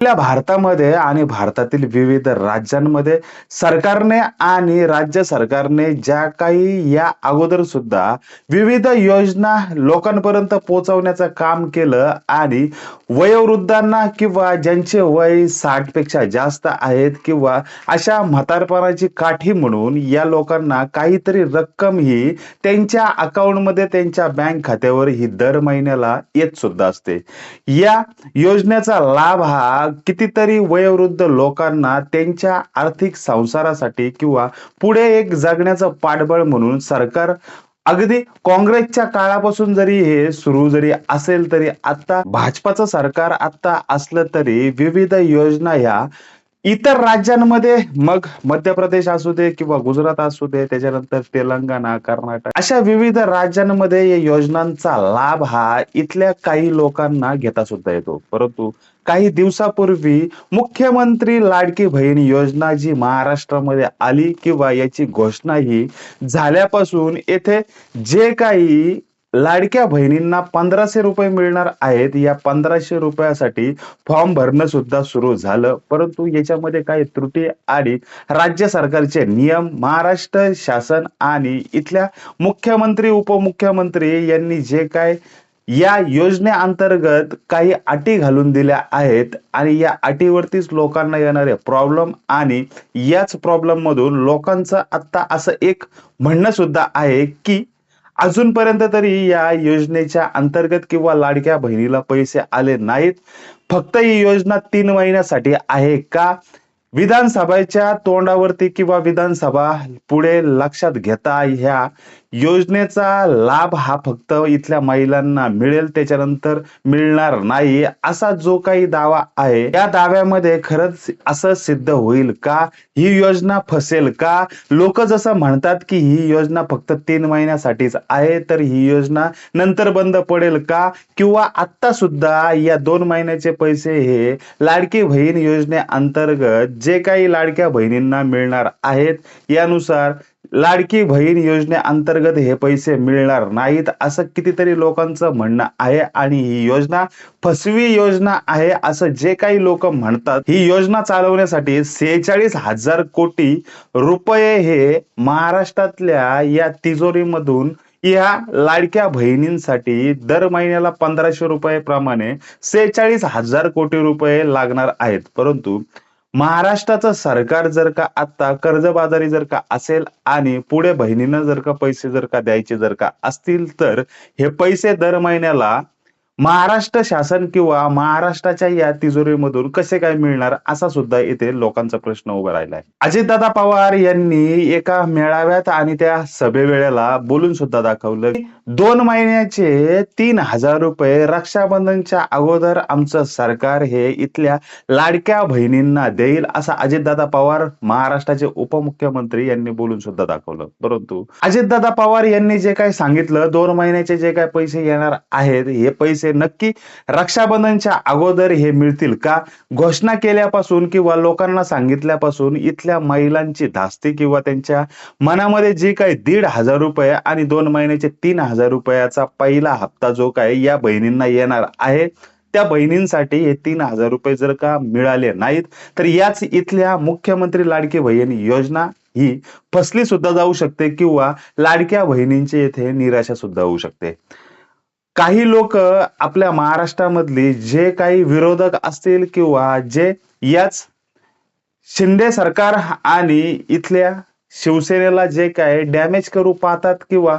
आपल्या भारतामध्ये आणि भारतातील विविध राज्यांमध्ये सरकारने आणि राज्य सरकारने ज्या काही या अगोदर सुद्धा विविध योजना लोकांपर्यंत पोहोचवण्याचं काम केलं आणि वयोवृद्धांना किंवा ज्यांचे वय साठपेक्षा जास्त आहेत किंवा अशा म्हातारपणाची काठी म्हणून या लोकांना काहीतरी रक्कम ही त्यांच्या अकाउंटमध्ये त्यांच्या बँक खात्यावर ही दर महिन्याला येत सुद्धा असते. या योजनेचा लाभ हा कितीतरी वयोवृद्ध लोकांना त्यांच्या आर्थिक संसारासाठी किंवा पुढे एक जगण्याचं पाठबळ म्हणून सरकार अगदी काँग्रेसच्या काळापासून जरी हे सुरू जरी असेल तरी आता भाजपाचं सरकार आता असलं तरी विविध योजना ह्या इतर राज्यांमध्ये मग मध्य प्रदेश असू दे किंवा गुजरात असू दे त्याच्यानंतर तेलंगणा कर्नाटक अशा विविध राज्यांमध्ये या योजनांचा लाभ हा इथल्या काही लोकांना घेता सुद्धा येतो. परंतु काही दिवसापूर्वी मुख्यमंत्री लाडकी बहीण योजना जी महाराष्ट्रामध्ये आली किंवा याची घोषणा ही झाल्यापासून येथे जे काही लाडक्या बहिणींना पंधराशे रुपये मिळणार आहेत. या पंधराशे रुपयासाठी फॉर्म भरणं सुद्धा सुरू झालं. परंतु याच्यामध्ये काही त्रुटी आणि राज्य सरकारचे नियम महाराष्ट्र शासन आणि इथल्या मुख्यमंत्री उपमुख्यमंत्री यांनी जे काय या योजनेअंतर्गत काही अटी घालून दिल्या आहेत आणि या अटीवरतीच लोकांना येणारे प्रॉब्लेम आणि याच प्रॉब्लेममधून लोकांचं आता असं एक म्हणणं सुद्धा आहे की अजूनपर्यंत तरी या योजनेच्या अंतर्गत किंवा लाडक्या बहिणीला पैसे आले नाहीत. फक्त ही योजना तीन महिन्यासाठी आहे का? विधानसभेच्या तोंडावरती किंवा विधानसभा पुढे लक्षात घेता ह्या योजनेचा लाभ हा फक्त इथल्या महिलांना मिळेल त्याच्यानंतर मिळणार नाही असा जो काही दावा आहे या दाव्यामध्ये खरंच असं सिद्ध होईल का? ही योजना फसेल का? लोक जसं म्हणतात की ही योजना फक्त तीन महिन्यासाठीच आहे तर ही योजना नंतर बंद पडेल का? किंवा आता सुद्धा या दोन महिन्याचे पैसे हे लाडकी बहीण योजनेअंतर्गत जे काही लाडक्या बहिणींना मिळणार आहेत यानुसार लाडकी बहीण योजनेअंतर्गत हे पैसे मिळणार नाहीत असं कितीतरी लोकांचं म्हणणं आहे. आणि ही योजना फसवी योजना आहे असं जे काही लोक म्हणतात ही योजना चालवण्यासाठी सेहेचाळीस हजार कोटी रुपये हे महाराष्ट्रातल्या या तिजोरीमधून या लाडक्या बहिणींसाठी दर महिन्याला पंधराशे रुपये प्रमाणे सेहेचाळीस हजार कोटी रुपये लागणार आहेत. परंतु महाराष्ट्राचं सरकार जर का आता कर्जबाजारी जर का असेल आणि पुढे बहिणीनं जर का पैसे जर का द्यायचे जर का असतील तर हे पैसे दर महिन्याला महाराष्ट्र शासन किंवा महाराष्ट्राच्या या तिजोरीमधून कसे काय मिळणार असा सुद्धा इथे लोकांचा प्रश्न उभा राहिला आहे. अजितदादा पवार यांनी एका मेळाव्यात आणि त्या सभेवेळेला बोलून सुद्धा दाखवलं दोन महिन्याचे तीन हजार रुपये रक्षाबंधनच्या अगोदर आमचं सरकार हे इथल्या लाडक्या बहिणींना देईल असा अजितदादा पवार महाराष्ट्राचे उपमुख्यमंत्री यांनी बोलून सुद्धा दाखवलं. परंतु अजितदादा पवार यांनी जे काय सांगितलं दोन महिन्याचे जे काय पैसे येणार आहेत हे पैसे नक्की रक्षाबंधनच्या अगोदर हे मिळतील का? घोषणा केल्यापासून किंवा लोकांना सांगितल्यापासून इथल्या महिलांची धास्ती किंवा त्यांच्या मनामध्ये जे काही दीड हजार रुपये आणि दोन महिन्याचे तीन हजार रुपयाचा पहिला हप्ता जो काय या बहिणींना येणार आहे त्या बहिणींसाठी हे तीन हजार रुपये जर का मिळाले नाहीत तर याच इथल्या मुख्यमंत्री लाडकी बहीण योजना ही फसली सुद्धा जाऊ शकते किंवा लाडक्या बहिणींची येथे निराशा सुद्धा होऊ शकते. काही लोक आपल्या महाराष्ट्रामधली जे काही विरोधक असतील किंवा जे याच शिंदे सरकार आणि इथल्या शिवसेनेला जे काय डॅमेज करू पाहतात किंवा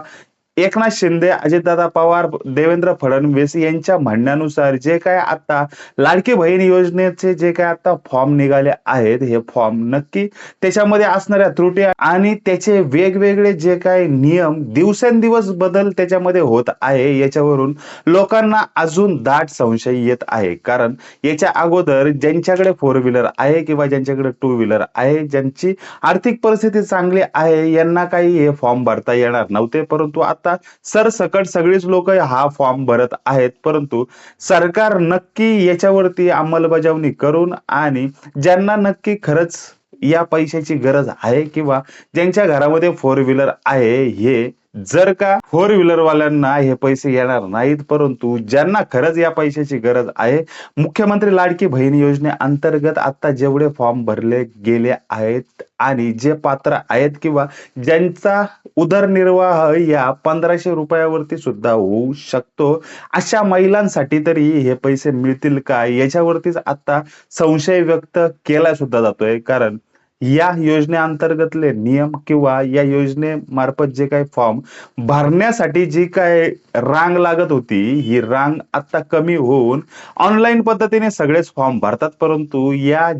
एकनाथ शिंदे अजितदादा पवार देवेंद्र फडणवीस यांच्या म्हणण्यानुसार जे काय आता लाडकी बहीण योजनेचे जे काय आता फॉर्म निघाले आहेत हे फॉर्म नक्की त्याच्यामध्ये असणाऱ्या त्रुटी आणि त्याचे वेगवेगळे जे काय नियम दिवसेंदिवस बदल त्याच्यामध्ये होत आहे याच्यावरून लोकांना अजून दाट संशय येत आहे. कारण याच्या अगोदर ज्यांच्याकडे फोर व्हीलर आहे किंवा ज्यांच्याकडे टू व्हीलर आहे ज्यांची आर्थिक परिस्थिती चांगली आहे यांना काही हे फॉर्म भरता येणार नव्हते परंतु आता सरसकट सगळीच लोक हा फॉर्म भरत आहेत. परंतु सरकार नक्की याच्यावरती अंमलबजावणी करून आणि ज्यांना नक्की खरंच या पैशाची गरज आहे किंवा ज्यांच्या घरामध्ये फोर व्हीलर आहे हे जर का फोर व्हीलर वाल्यांना हे पैसे येणार नाहीत परंतु ज्यांना खरंच या पैशाची गरज आहे मुख्यमंत्री लाडकी बहीण योजनेअंतर्गत आता जेवढे फॉर्म भरले गेले आहेत आणि जे पात्र आहेत किंवा ज्यांचा उदरनिर्वाह या पंधराशे रुपयावरती सुद्धा होऊ शकतो अशा महिलांसाठी तरी हे पैसे मिळतील का? याच्यावरतीच आता संशय व्यक्त केला सुद्धा जातोय. कारण या योजनेअंतर्गतले नियम किंवा या योजनेमार्फत जे काही फॉर्म भरण्यासाठी जी काय रांग लागत होती ही रांग आता कमी होऊन ऑनलाईन पद्धतीने सगळेच फॉर्म भरतात. परंतु या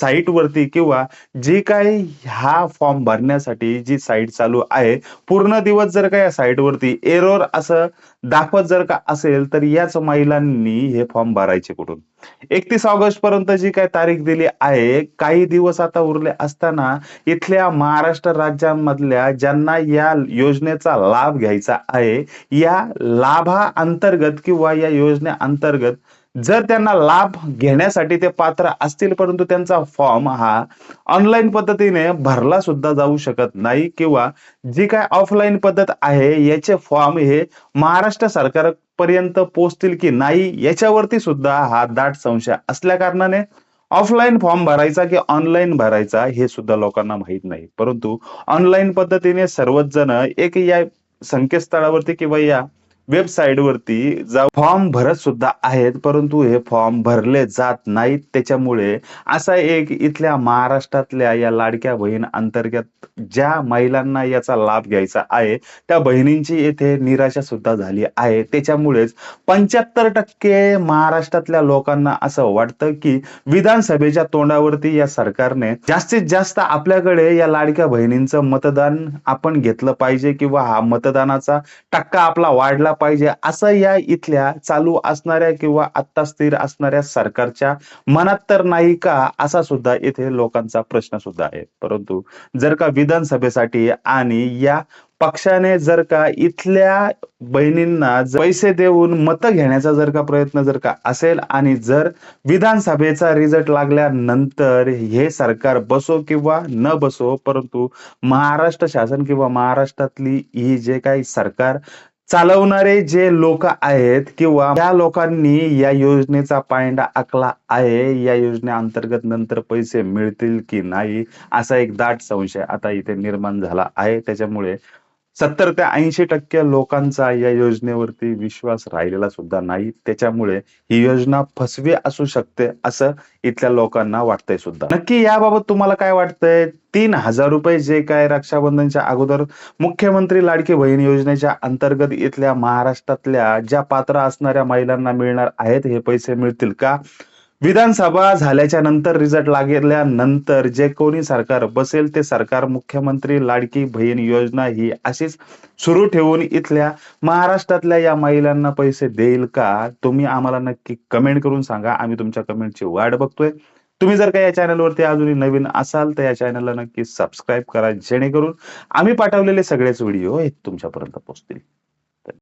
साईटवरती किंवा जी काही हा फॉर्म भरण्यासाठी जी साईट चालू आहे पूर्ण दिवस जर का या साईटवरती एरोर असं दाखवत जर का असेल तर याच महिलांनी हे फॉर्म भरायचे कुठून? एकतीस ऑगस्ट पर्यंत जी काय तारीख दिली आहे काही दिवस आता उरले असताना इथल्या महाराष्ट्र राज्यांमधल्या ज्यांना या योजनेचा लाभ घ्यायचा आहे या लाभा अंतर्गत किंवा या योजनेअंतर्गत जर त्यांना लाभ घेण्यासाठी ते पात्र असतील परंतु त्यांचा फॉर्म हा ऑनलाईन पद्धतीने भरला सुद्धा जाऊ शकत नाही किंवा जी काय ऑफलाईन पद्धत आहे याचे फॉर्म हे महाराष्ट्र सरकारपर्यंत पोहोचतील की नाही याच्यावरती सुद्धा हा दाट संशय असल्या कारणाने ऑफलाईन फॉर्म भरायचा की ऑनलाईन भरायचा हे सुद्धा लोकांना माहीत नाही. परंतु ऑनलाईन पद्धतीने सर्वच जण एक या संकेतस्थळावरती किंवा या वेबसाईट वरती फॉर्म भरत सुद्धा आहेत परंतु हे फॉर्म भरले जात नाहीत. त्याच्यामुळे असा एक इथल्या महाराष्ट्रातल्या या लाडक्या बहीण अंतर्गत ज्या महिलांना याचा लाभ घ्यायचा आहे त्या बहिणींची येथे निराशा सुद्धा झाली आहे. त्याच्यामुळेच पंच्याहत्तर टक्के महाराष्ट्रातल्या लोकांना असं वाटतं की विधानसभेच्या तोंडावरती या सरकारने जास्तीत जास्त आपल्याकडे या लाडक्या बहिणींचं मतदान आपण घेतलं पाहिजे किंवा हा मतदानाचा टक्का आपला वाढला पाहिजे असं या इथल्या चालू असणाऱ्या किंवा आत्ता स्थिर असणाऱ्या सरकारच्या मनात तर नाही का? असा सुद्धा इथे लोकांचा प्रश्न सुद्धा आहे. परंतु जर का विधानसभेसाठी आणि या पक्षाने जर का इथल्या बहिणींना पैसे देऊन मतं घेण्याचा जर का प्रयत्न जर का असेल आणि जर विधानसभेचा रिझल्ट लागल्यानंतर हे सरकार बसो किंवा न बसो परंतु महाराष्ट्र शासन किंवा महाराष्ट्रातली ही जे काही सरकार चालवणारे जे लोक आहेत किंवा त्या लोकांनी या योजनेचा पायंडा आखला आहे या योजनेअंतर्गत नंतर पैसे मिळतील की नाही असा एक दाट संशय आता इथे निर्माण झाला आहे. त्याच्यामुळे सत्तर ते ऐंशी टक्के लोकांचा या योजनेवरती विश्वास राहिलेला सुद्धा नाही. त्याच्यामुळे ही योजना फसवी असू शकते असं इथल्या लोकांना वाटतंय सुद्धा. नक्की याबाबत तुम्हाला काय वाटतंय? तीन हजार रुपये जे काय रक्षाबंधनच्या अगोदर मुख्यमंत्री लाडकी बहीण योजनेच्या अंतर्गत इथल्या महाराष्ट्रातल्या ज्या पात्र असणाऱ्या महिलांना मिळणार आहेत हे पैसे मिळतील का? विधानसभा झाल्याच्यानंतर रिझल्ट लागल्यानंतर जे कोणी सरकार बसेल ते सरकार मुख्यमंत्री लाडकी बहीण योजना ही अशीच सुरू ठेवून इथल्या महाराष्ट्रातल्या या महिलांना पैसे देईल का? तुम्ही आम्हाला नक्की कमेंट करून सांगा. आम्ही तुमच्या कमेंटची वाट बघतोय. तुम्ही जर का या चॅनलवरती अजूनही नवीन असाल तर या चॅनलला नक्की सबस्क्राईब करा. जेणेकरून आम्ही पाठवलेले सगळेच व्हिडिओ हे तुमच्यापर्यंत पोहोचतील.